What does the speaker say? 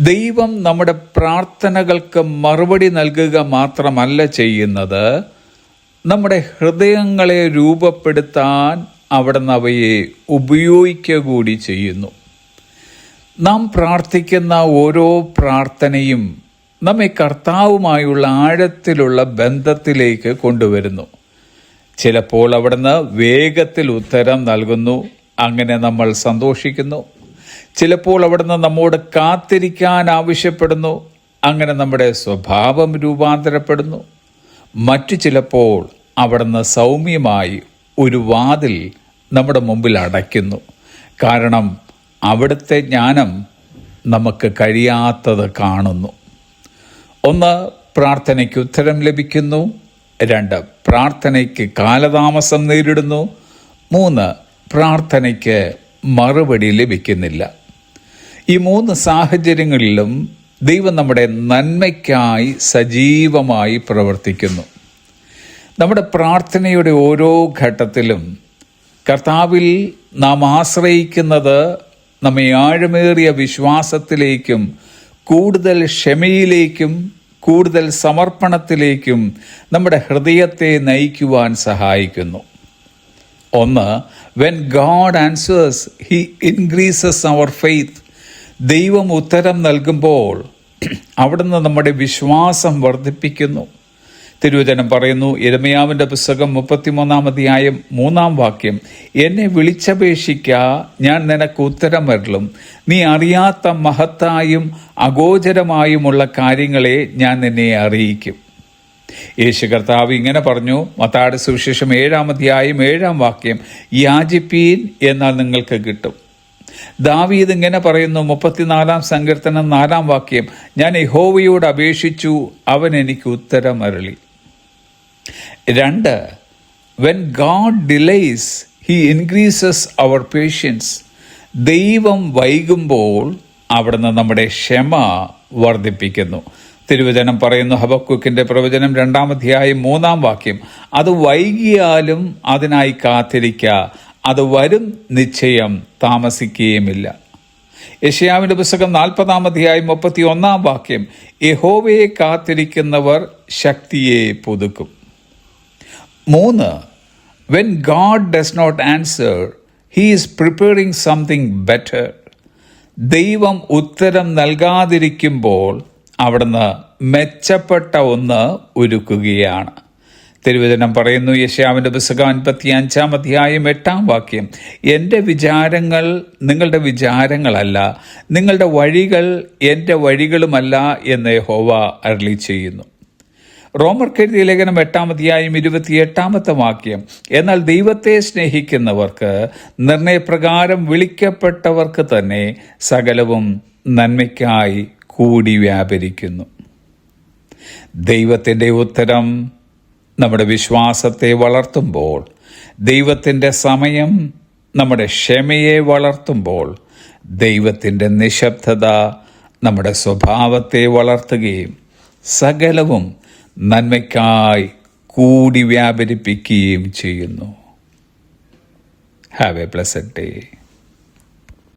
ദൈവം നമ്മുടെ പ്രാർത്ഥനകൾക്ക് മറുപടി നൽകുക മാത്രമല്ല ചെയ്യുന്നത്. നമ്മുടെ ഹൃദയങ്ങളെ രൂപപ്പെടുത്താൻ അവിടുന്ന് അവയെ ഉപയോഗിക്കുക കൂടി ചെയ്യുന്നു. നാം പ്രാർത്ഥിക്കുന്ന ഓരോ പ്രാർത്ഥനയും നമ്മെ കർത്താവുമായുള്ള ആഴത്തിലുള്ള ബന്ധത്തിലേക്ക് കൊണ്ടുവരുന്നു. ചിലപ്പോൾ അവിടുന്ന് വേഗത്തിൽ ഉത്തരം നൽകുന്നു. അങ്ങനെ നമ്മൾ സന്തോഷിക്കുന്നു. ചിലപ്പോൾ അവിടുന്ന് നമ്മോട് കാത്തിരിക്കാൻ ആവശ്യപ്പെടുന്നു. അങ്ങനെ നമ്മുടെ സ്വഭാവം രൂപാന്തരപ്പെടുന്നു. മറ്റു ചിലപ്പോൾ അവിടുന്ന് സൗമ്യമായി ഒരു വാതിൽ നമ്മുടെ മുമ്പിൽ അടയ്ക്കുന്നു. കാരണം അവിടുത്തെ ജ്ഞാനം നമുക്ക് കഴിയാത്തത് കാണുന്നു. ഒന്ന് പ്രാർത്ഥനയ്ക്ക് ഉത്തരം ലഭിക്കുന്നു. രണ്ട് പ്രാർത്ഥനയ്ക്ക് കാലതാമസം നേരിടുന്നു. മൂന്ന് പ്രാർത്ഥനയ്ക്ക് മറുപടി ലഭിക്കുന്നില്ല. ഈ മൂന്ന് സാഹചര്യങ്ങളിലും ദൈവം നമ്മുടെ നന്മയ്ക്കായി സജീവമായി പ്രവർത്തിക്കുന്നു. നമ്മുടെ പ്രാർത്ഥനയുടെ ഓരോ ഘട്ടത്തിലും കർത്താവിൽ നാം ആശ്രയിക്കുന്നത് നമ്മെ ആഴമേറിയ വിശ്വാസത്തിലേക്കും കൂടുതൽ ക്ഷമയിലേക്കും കൂടുതൽ സമർപ്പണത്തിലേക്കും നമ്മുടെ ഹൃദയത്തെ നയിക്കുവാൻ സഹായിക്കുന്നു. ഒന്ന് when God answers he increases our faith ദൈവം ഉത്തരം നൽകുമ്പോൾ അവിടുന്ന് നമ്മുടെ വിശ്വാസം വർദ്ധിപ്പിക്കുന്നു. തിരുവചനം പറയുന്നു എരമയാവിന്റെ പുസ്തകം മുപ്പത്തിമൂന്നാം അധ്യായം മൂന്നാം വാക്യം എന്നെ വിളിച്ചപേക്ഷിക്ക ഞാൻ നിനക്ക് ഉത്തരം ഉത്തരമരലും നീ അറിയാത്ത മഹത്തായും അഗോചരമായുമുള്ള കാര്യങ്ങളെ ഞാൻ നിന്നെ അറിയിക്കും. യേശു കർത്താവ് ഇങ്ങനെ പറഞ്ഞു മത്താട് സുവിശേഷം ഏഴാം അധ്യായം ഏഴാം വാക്യം യാചിപ്പീൻ എന്നാൽ നിങ്ങൾക്ക് കിട്ടും. ദാവീദ് ഇങ്ങനെ പറയുന്നു മുപ്പത്തിനാലാം സങ്കീർത്തനം നാലാം വാക്യം ഞാൻ യഹോവയോട് അപേക്ഷിച്ചു അവൻ എനിക്ക് ഉത്തരം അരളി രണ്ട് when God delays he increases our patience ദൈവം വൈകുമ്പോൾ അവിടുന്ന് നമ്മുടെ ക്ഷമ വർദ്ധിപ്പിക്കുന്നു. തിരുവചനം പറയുന്നു ഹബക്കുക്കിന്റെ പ്രവചനം രണ്ടാമധ്യായം മൂന്നാം വാക്യം അത് വൈകിയാലും അതിനായി കാത്തിരിക്ക അത് വരും നിശ്ചയം താമസിക്കുകയുമില്ല. യഷയാവിന്റെ പുസ്തകം നാൽപ്പതാം അധ്യായം മുപ്പത്തി ഒന്നാം വാക്യം യഹോവയെ കാത്തിരിക്കുന്നവർ ശക്തിയെ പുതുക്കും. മൂന്ന് when God does not answer he is preparing something better ദൈവം ഉത്തരം നൽകാതിരിക്കുമ്പോൾ അവിടുന്ന് മെച്ചപ്പെട്ട ഒന്ന് ഒരുക്കുകയാണ്. തിരുവചനം പറയുന്നു യശാവിന്റെ പുസ്തകം അൻപത്തി അഞ്ചാം അധ്യായം എട്ടാം വാക്യം എന്റെ വിചാരങ്ങൾ നിങ്ങളുടെ വിചാരങ്ങളല്ല നിങ്ങളുടെ വഴികൾ എന്റെ വഴികളുമല്ല എന്ന് ഹോവ അരളി ചെയ്യുന്നു. റോമർ കെഴുതിയ ലേഖനം എട്ടാം അധ്യായം ഇരുപത്തിയെട്ടാമത്തെ വാക്യം എന്നാൽ ദൈവത്തെ സ്നേഹിക്കുന്നവർക്ക് നിർണയപ്രകാരം വിളിക്കപ്പെട്ടവർക്ക് തന്നെ സകലവും നന്മയ്ക്കായി കൂടി വ്യാപരിക്കുന്നു. ദൈവത്തിന്റെ ഉത്തരം നമ്മുടെ വിശ്വാസത്തെ വളർത്തുമ്പോൾ ദൈവത്തിന്റെ സമയം നമ്മുടെ ക്ഷമയെ വളർത്തുമ്പോൾ ദൈവത്തിന്റെ നിശബ്ദത നമ്മുടെ സ്വഭാവത്തെ വളർത്തുകയും സകലവും നന്മയ്ക്കായി കൂടി വ്യാപരിപ്പിക്കുകയും ചെയ്യുന്നു. Have A pleasant day